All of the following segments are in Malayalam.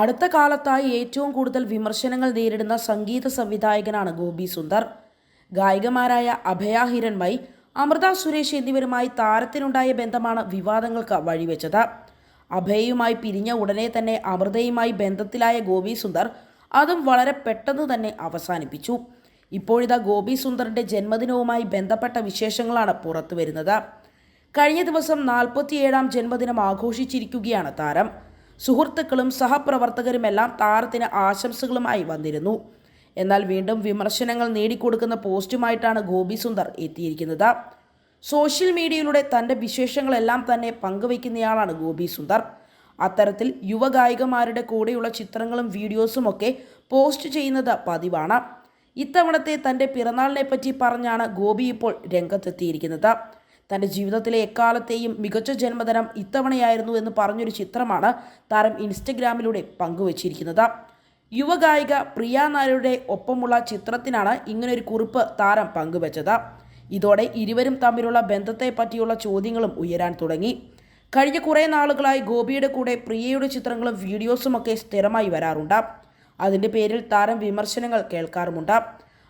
അടുത്ത കാലത്തായി ഏറ്റവും കൂടുതൽ വിമർശനങ്ങൾ നേരിടുന്ന സംഗീത സംവിധായകനാണ് ഗോപി സുന്ദർ. ഗായികമാരായ അഭയ ഹിരൺമൈ അമൃത സുരേഷ് എന്നിവരുമായി താരത്തിനുണ്ടായ ബന്ധമാണ് വിവാദങ്ങൾക്ക് വഴിവെച്ചത്. അഭയയുമായി പിരിഞ്ഞ ഉടനെ തന്നെ അമൃതയുമായി ബന്ധത്തിലായ ഗോപി സുന്ദർ അതും വളരെ പെട്ടെന്ന് തന്നെ അവസാനിപ്പിച്ചു. ഇപ്പോഴിതാ ഗോപി സുന്ദറിന്റെ ജന്മദിനവുമായി ബന്ധപ്പെട്ട വിശേഷങ്ങളാണ് പുറത്തു വരുന്നത് കഴിഞ്ഞ ദിവസം നാൽപ്പത്തിയേഴാം ജന്മദിനം ആഘോഷിച്ചിരിക്കുകയാണ് താരം. സുഹൃത്തുക്കളും സഹപ്രവർത്തകരുമെല്ലാം താരത്തിന് ആശംസകളുമായി വന്നിരുന്നു. എന്നാൽ വീണ്ടും വിമർശനങ്ങൾ നേടിക്കൊടുക്കുന്ന പോസ്റ്റുമായിട്ടാണ് ഗോപി സുന്ദർ എത്തിയിരിക്കുന്നത്. സോഷ്യൽ മീഡിയയിലൂടെ തന്റെ വിശേഷങ്ങളെല്ലാം തന്നെ പങ്കുവയ്ക്കുന്നയാളാണ് ഗോപി സുന്ദർ. അത്തരത്തിൽ യുവഗായികമാരുടെ കൂടെയുള്ള ചിത്രങ്ങളും വീഡിയോസും ഒക്കെ പോസ്റ്റ് ചെയ്യുന്നത് പതിവാണ്. ഇത്തവണത്തെ തന്റെ പിറന്നാളിനെ പറ്റി പറഞ്ഞാണ് ഗോപി ഇപ്പോൾ രംഗത്തെത്തിയിരിക്കുന്നത്. തന്റെ ജീവിതത്തിലെ എക്കാലത്തെയും മികച്ച ജന്മദിനം ഇത്തവണയായിരുന്നു എന്ന് പറഞ്ഞൊരു ചിത്രമാണ് താരം ഇൻസ്റ്റഗ്രാമിലൂടെ പങ്കുവച്ചിരിക്കുന്നത്. യുവഗായിക പ്രിയ നായരുടെ ഒപ്പമുള്ള ചിത്രത്തിനാണ് ഇങ്ങനൊരു കുറിപ്പ് താരം പങ്കുവച്ചത്. ഇതോടെ ഇരുവരും തമ്മിലുള്ള ബന്ധത്തെ പറ്റിയുള്ള ചോദ്യങ്ങളും ഉയരാൻ തുടങ്ങി. കഴിഞ്ഞ കുറേ നാളുകളായി ഗോപിയുടെ കൂടെ പ്രിയയുടെ ചിത്രങ്ങളും വീഡിയോസുമൊക്കെ സ്ഥിരമായി വരാറുണ്ട്. അതിന്റെ പേരിൽ താരം വിമർശനങ്ങൾ കേൾക്കാറുമുണ്ട്.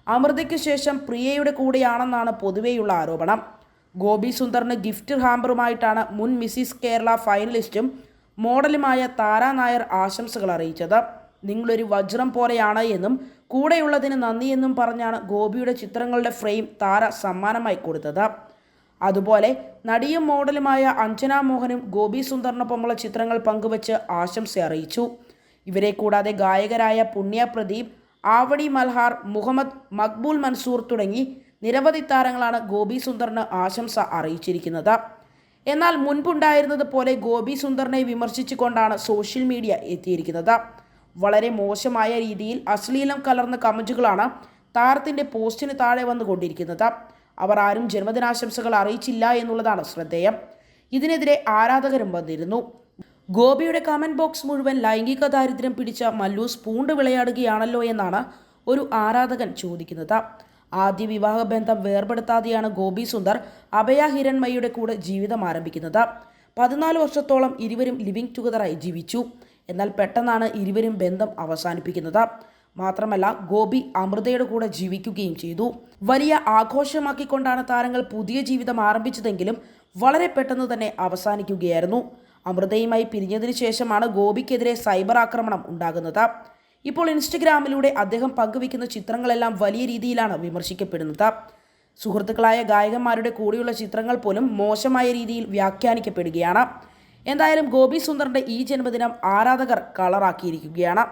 അമൃതയ്ക്ക് ശേഷം പ്രിയയുടെ കൂടെയാണെന്നാണ് പൊതുവെയുള്ള ആരോപണം. ഗോപി സുന്ദറിന് ഗിഫ്റ്റ് ഹാമ്പറുമായിട്ടാണ് മുൻ മിസ്സിസ് കേരള ഫൈനലിസ്റ്റും മോഡലുമായ താര നായർ ആശംസകൾ അറിയിച്ചത്. നിങ്ങളൊരു വജ്രം പോലെയാണ് എന്നും കൂടെയുള്ളതിന് നന്ദിയെന്നും പറഞ്ഞാണ് ഗോപിയുടെ ചിത്രങ്ങളുടെ ഫ്രെയിം താര സമ്മാനമായി കൊടുത്തത്. അതുപോലെ നടിയും മോഡലുമായ അഞ്ജന മോഹനും ഗോപി സുന്ദറിനൊപ്പമുള്ള ചിത്രങ്ങൾ പങ്കുവച്ച് ആശംസ അറിയിച്ചു. ഇവരെ കൂടാതെ ഗായകരായ പുണ്യ പ്രദീപ് ആവടി മൽഹാർ മുഹമ്മദ് മക്ബൂൽ മൻസൂർ തുടങ്ങി നിരവധി താരങ്ങളാണ് ഗോപി സുന്ദറിന് ആശംസ അറിയിച്ചിരിക്കുന്നത്. എന്നാൽ മുൻപുണ്ടായിരുന്നത് പോലെ ഗോപി സുന്ദറിനെ വിമർശിച്ചുകൊണ്ടാണ് സോഷ്യൽ മീഡിയ എത്തിയിരിക്കുന്നത്. വളരെ മോശമായ രീതിയിൽ അശ്ലീലം കലർന്ന കമന്റുകളാണ് താരത്തിന്റെ പോസ്റ്റിന് താഴെ വന്നുകൊണ്ടിരിക്കുന്നത്. അവർ ആരും ജന്മദിനാശംസകൾ അറിയിച്ചില്ല എന്നുള്ളതാണ് ശ്രദ്ധേയം. ഇതിനെതിരെ ആരാധകരും വന്നിരുന്നു. ഗോപിയുടെ കമന്റ് ബോക്സ് മുഴുവൻ ലൈംഗിക ദാരിദ്ര്യം പിടിച്ച മല്ലൂസ് പൂണ്ട് വിളയാടുകയാണല്ലോ എന്നാണ് ഒരു ആരാധകൻ ചോദിക്കുന്നത്. ആദ്യ വിവാഹ ബന്ധം വേർപെടുത്താതെയാണ് ഗോപി സുന്ദർ അഭയ ഹിരൺമയുടെ കൂടെ ജീവിതം ആരംഭിക്കുന്നത്. പതിനാല് വർഷത്തോളം ഇരുവരും ലിവിംഗ് ടുഗദറായി ജീവിച്ചു. എന്നാൽ പെട്ടെന്നാണ് ഇരുവരും ബന്ധം അവസാനിപ്പിക്കുന്നത്. മാത്രമല്ല ഗോപി അമൃതയുടെ കൂടെ ജീവിക്കുകയും ചെയ്തു. വലിയ ആഘോഷമാക്കിക്കൊണ്ടാണ് താരങ്ങൾ പുതിയ ജീവിതം ആരംഭിച്ചതെങ്കിലും വളരെ പെട്ടെന്ന് തന്നെ അവസാനിക്കുകയായിരുന്നു. അമൃതയുമായി പിരിഞ്ഞതിനു ശേഷമാണ് ഗോപിക്കെതിരെ സൈബർ ആക്രമണം ഉണ്ടാകുന്നത്. ഇപ്പോൾ ഇൻസ്റ്റഗ്രാമിലൂടെ അദ്ദേഹം പങ്കുവയ്ക്കുന്ന ചിത്രങ്ങളെല്ലാം വലിയ രീതിയിലാണ് വിമർശിക്കപ്പെടുന്നത്. സുഹൃത്തുക്കളായ ഗായകന്മാരുടെ കൂടെയുള്ള ചിത്രങ്ങൾ പോലും മോശമായ രീതിയിൽ വ്യാഖ്യാനിക്കപ്പെടുകയാണ്. എന്തായാലും ഗോപി സുന്ദറിന്റെ ഈ ജന്മദിനം ആരാധകർ കളറാക്കിയിരിക്കുകയാണ്.